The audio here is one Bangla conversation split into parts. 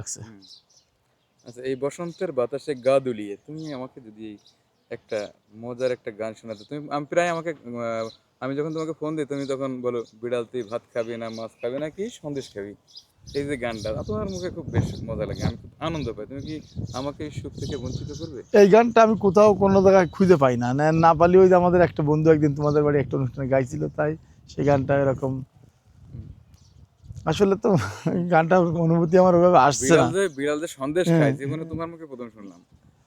লাগছে। আচ্ছা এই বসন্তের বাতাসে গা দুলিয়ে তুমি আমাকে যদি একটা মজার একটা গান শোনাতে তুমি আমি প্রায় আমাকে আমি যখন তোমাকে ফোন দিই তুমি তখন বলো বিড়াল তুই ভাত খাবি না মাছ খাবি না কি সন্দেশ খাবি? এই যে গানটা তোমার মুখে খুব বেশ মজা লাগে আমি খুব আনন্দ পাই। তুমি কি আমাকে এই সুখ থেকে বঞ্চিত করবে? এই গানটা আমি কোথাও কোনো জায়গায় খুঁজে পাই না। না না পারলে ওই যে আমাদের একটা বন্ধু একদিন তোমাদের বাড়ি একটা অনুষ্ঠানে গাইছিল তাই সেই গানটা এরকম আসলে তো গানটার অনুভূতি আমার ওইভাবে আসছে না। বিড়াল যে বিড়াল যে সন্দেশ হ্যাঁ। খায় জীবনে তোমার মুখে প্রথম শুনলাম।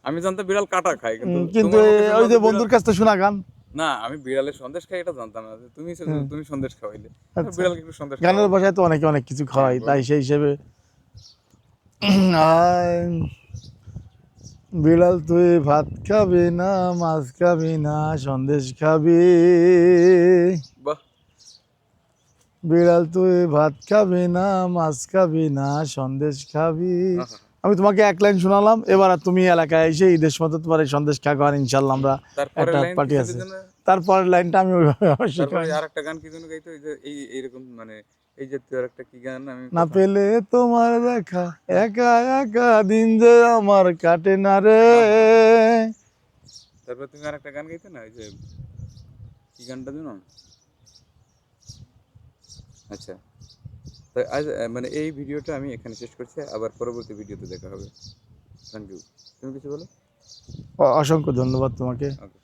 আমি জানতাম বিড়াল কাটা খায় কিন্তু কিন্তু ওই যে বন্ধুর কাছ থেকে শোনা গান। না আমি বিড়ালের সন্দেশ খাই এটা জানতাম না। তুমি তুমি সন্দেশ খাওয়াইলে। আচ্ছা। বিড়ালকে একটু সন্দেশ গানের। ভাষায় তো অনেকে অনেক কিছু খাওয়াই তাই সেই হিসেবে বিড়াল তুই ভাত খাবি না মাছ খাবি না সন্দেশ খাবি। বাহ। বিড়াল তুই ভাত খাবি না মাছ খাবি না সন্দেশ খাবি। আমি তোমাকে এক লাইন শোনালাম এবার আর তুমি এলাকায় এসে ঈদের সময় তো তোমার এই সন্দেশ খাওয়া আর ইনশাল্লাহ আমরা একটা কিসের আছে। তারপরের লাইনটা আমি ওইভাবে। আর একটা গান কি জন্য গাইতো এই এইরকম মানে এই যে তুই আর একটা কি গান আমি না পেলে তোমার দেখা একা একা দিন যে আমার কাটে না রে। তারপর তুমি আর একটা গান গাইতে না? ওই যে কি গানটা জানো আচ্ছা। তাই আজ মানে এই ভিডিওটা আমি এখানে শেষ করছি আবার পরবর্তী ভিডিওতে দেখা হবে। Thank you. তুমি কিছু বলো? অসংখ্য ধন্যবাদ তোমাকে। ওকে।